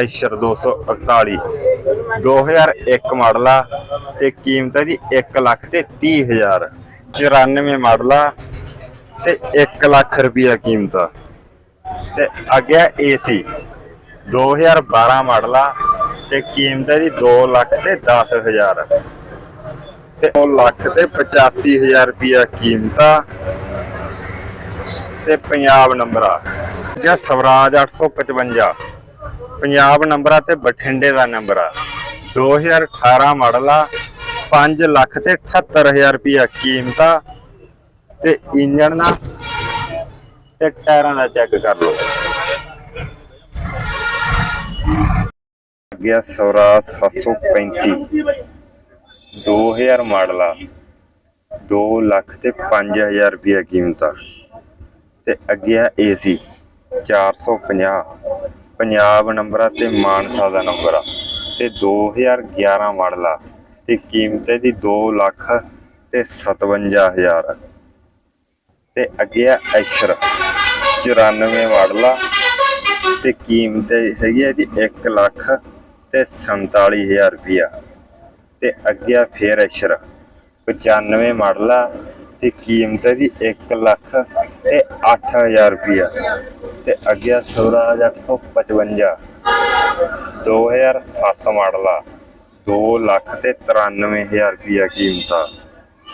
Eicher 241 2001 model ਆ ਤੇ ਕੀਮਤ ਹੈ ਜੀ 1 ਲੱਖ ਤੇ 30 ਹਜ਼ਾਰ 94 ਮਾਡਲ ਆ ਤੇ 1 ਲੱਖ ਰੁਪਿਆ ਕੀਮਤ ਆ ਤੇ ਅੱਗੇ ਏਸੀ 2012 ਮਾਡਲ ਆ ਤੇ ਕੀਮਤ ਹੈ ਜੀ 2 ਲੱਖ ਤੇ 10 ਹਜ਼ਾਰ ਤੇ 2 ਲੱਖ ਤੇ 85 ਹਜ਼ਾਰ ਰੁਪਿਆ ਕੀਮਤ ਆ ਤੇ ਪੰਜਾਬ ਨੰਬਰ ਆ ਜਾਂ ਸਵਰਾਜ 855 ਪੰਜਾਬ ਨੰਬਰ ਆ ਤੇ ਬਠਿੰਡੇ ਦਾ ਨੰਬਰ ਆ। 2018 ਮਾਡਲ ਆ 5 ਲੱਖ ਤੇ 78000 ਰੁਪਿਆ ਕੀਮਤ ਆ ਤੇ ਇੰਜਨ ਦਾ ਤੇ ਟਾਇਰਾਂ ਦਾ ਚੈੱਕ ਕਰ ਲਓ। ਗਿਆ ਸਵਰਾਜ 735 2000 ਮਾਡਲ ਆ 2 ਲੱਖ ਤੇ 5000 ਰੁਪਿਆ ਕੀਮਤ ਆ। ਤੇ ਅੱਗੇ ਆ ਏਸੀ 450 ਪੰਜਾਬ ਨੰਬਰ ਆ ਤੇ ਮਾਨਸਾ ਦਾ ਨੰਬਰ ਆ। ਤੇ 2011 ਮਾਡਲ ਆ ਤੇ ਕੀਮਤ ਇਹਦੀ 2 ਲੱਖ ਤੇ 57000 ਤੇ ਅੱਗੇ ਆ ਐਸ਼ਰ 94 ਮਾਡਲ ਆ ਤੇ ਕੀਮਤ ਹੈਗੀ ਆ ਇਹਦੀ 1 ਲੱਖ ਤੇ 47000 ਰੁਪਿਆ ਤੇ ਅੱਗੇ ਆ ਫੇਰ ਐਸ਼ਰ 95 ਮਾਡਲ ਆ ਤੇ ਕੀਮਤ ਇਹਦੀ 1 ਲੱਖ ਤੇ 8000 ਰੁਪਿਆ ਤੇ ਅੱਗੇ ਸਵਰਾਜ 855 2007 ਮਾਡਲ ਆ 2 ਲੱਖ ਤੇ 93000 ਰੁਪਿਆ ਕੀਮਤ ਆ,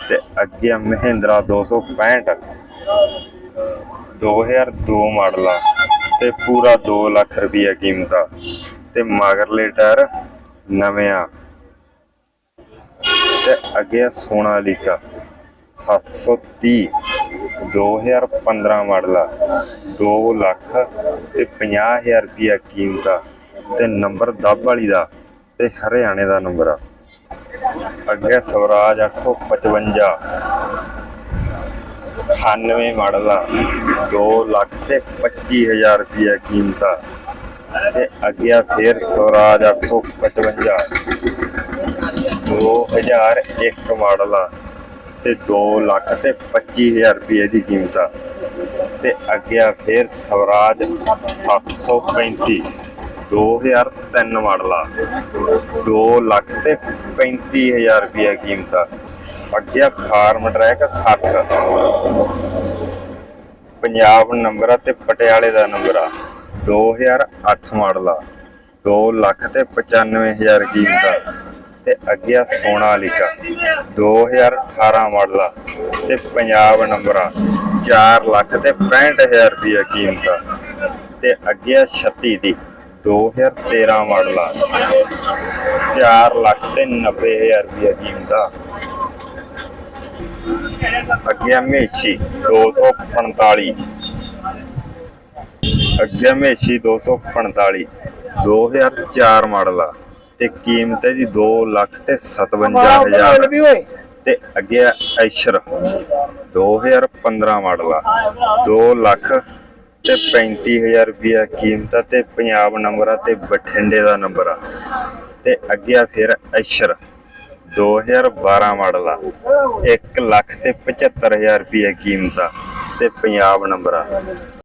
ਤੇ ਅੱਗਿਆ ਮਹਿੰਦਰਾ 265 2002 ਮਾਡਲ ਆ, ਤੇ ਪੂਰਾ 2 ਲੱਖ ਰੁਪਿਆ ਕੀਮਤ ਆ, ਤੇ ਮਗਰਲੇ ਟਾਇਰ ਨਵੇਂ ਆ। ਤੇ ਅੱਗੇ ਸੋਨਾਲੀਕਾ 730 2015 ਮਾਡਲ ਆ। 2 ਲੱਖ ਤੇ 50000 ਰੁਪਿਆ ਕੀਮਤ ਆ। ਤੇ ਨੰਬਰ ਦੱਬ ਵਾਲੀ ਦਾ ਤੇ ਹਰਿਆਣੇ ਦਾ ਨੰਬਰ ਆ। ਅੱਗੇ ਸਵਰਾਜ 855 98 ਮਾਡਲ ਆ। 2 ਲੱਖ ਤੇ 25000 ਰੁਪਿਆ ਕੀਮਤ ਆ। ਤੇ ਅੱਗੇ ਆ ਫੇਰ ਸਵਰਾਜ 855 2001 ਮਾਡਲ ਆ। ਤੇ 2 ਲੱਖ ਤੇ 25000 ਰੁਪਏ ਦੀ ਕੀਮਤ ਆ। ਤੇ ਅੱਗੇ ਆ ਫੇਰ ਸਵਰਾਜ 735 2003 ਮਾਡਲ ਆ। 2 ਲੱਖ ਤੇ 35000 ਰੁਪਏ ਕੀਮਤ ਆ। ਅੱਗੇ ਫਾਰਮ ਟਰੈਕ 60 ਪੰਜਾਬ ਨੰਬਰ ਆ ਤੇ ਪਟਿਆਲੇ ਦਾ ਨੰਬਰ ਆ। 2008 ਮਾਡਲ ਆ। 2 ਲੱਖ ਤੇ 95000 ਕੀਮਤ ਆ। ਤੇ ਅੱਗੇ ਆ ਸੋਨਾਲੀਕਾ 2018 ਮਾਡਲ ਆ ਤੇ ਪੰਜਾਬ ਨੰਬਰ। ਆ 4 ਲੱਖ ਤੇ 65000 ਰੁਪਏ ਕੀਮਤ ਆ। ਤੇ ਅੱਗੇ ਆ 36 ਦੀ 2013 ਮਾਡਲ ਆ। 4 ਲੱਖ ਤੇ 90000 ਰੁਪਏ ਕੀਮਤ ਆ। ਅੱਗੇ ਆ ਮੇਸ਼ੀ 245 ਅੱਗੇ ਮੇਸ਼ੀ 245 2004 ਮਾਡਲ ਆ। ਤੇ ਕੀਮਤ ਹੈ ਜੀ 2 ਲੱਖ ਤੇ 57000 ਤੇ ਅੱਗੇ ਐਸ਼ਰ। 2015 ਮਾਡਲ ਆ। 2 ਲੱਖ ਤੇ 35000 ਰੁਪਿਆ ਕੀਮਤ ਆ ਤੇ ਪੰਜਾਬ ਨੰਬਰ ਆ ਤੇ ਬਠਿੰਡੇ ਦਾ ਨੰਬਰ ਆ। ਤੇ ਅੱਗੇ ਆ ਫਿਰ ਐਸ਼ਰ। 2012 ਮਾਡਲ ਆ। 1 ਲੱਖ ਤੇ 75000 ਰੁਪਿਆ ਕੀਮਤ ਆ ਤੇ ਪੰਜਾਬ ਨੰਬਰ ਆ।